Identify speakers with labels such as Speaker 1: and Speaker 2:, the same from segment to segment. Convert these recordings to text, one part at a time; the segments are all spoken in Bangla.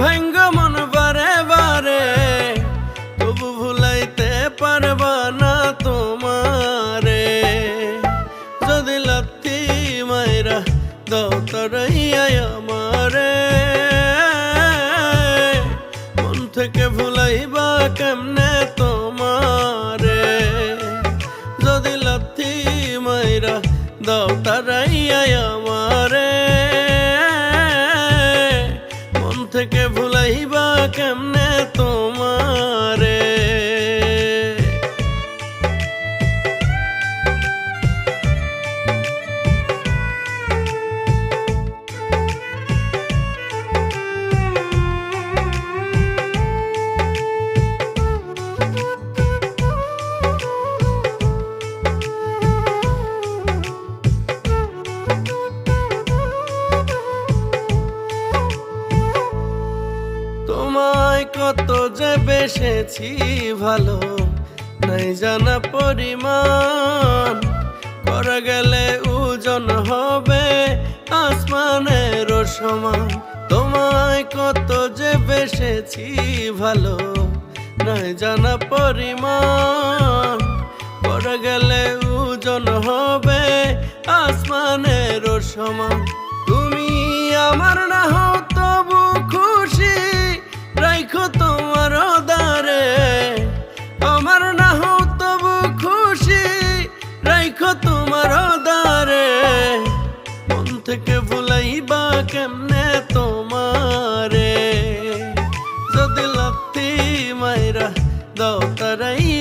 Speaker 1: ভেঙ্গ মন বারে বারে, তবু ভুলাইতে পারবা না তোমারে। যদি লাত্তি মায়েরা দতরাইয়াই আমারে। মন থেকে ভুলাইবা কেমনে তোমারে? যদি লাত্তি মায়েরা দতরাইয়াই আমার। ভুলাইবা কত যে বেসেছি ভালো, নাই জানা পরিমাণ। করা গেলে ওজন হবে আসমানের সমান। তোমায় কত যে বেসেছি ভালো, নাই জানা পরিমাণ। করা গেলে ওজন হবে আসমানের সমান। কেমনে তোমারে? যদি লাগতি মাইরা দাও তারাইয়া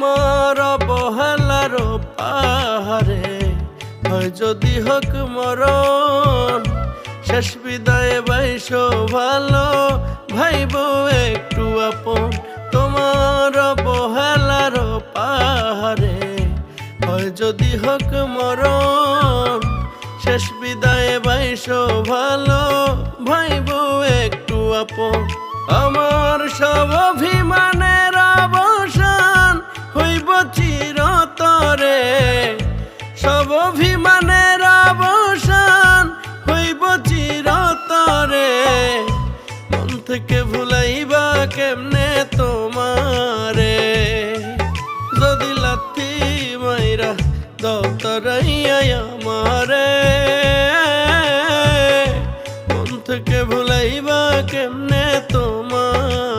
Speaker 1: তোমার অবহেলার পাহাড়ে। হয় যদি হোক মরণ, শেষ বিদায় বাইশ ভালো ভাইব একটু আপন। তোমার অবহেলার পাহাড়ে, হয় যদি হোক মরণ, শেষ বিদায় বাইশ ভালো ভাইব একটু আপন। আমার দাও তারাইয়াই আমারে। মন থেকে ভুলাইবা কেমনে তোমার?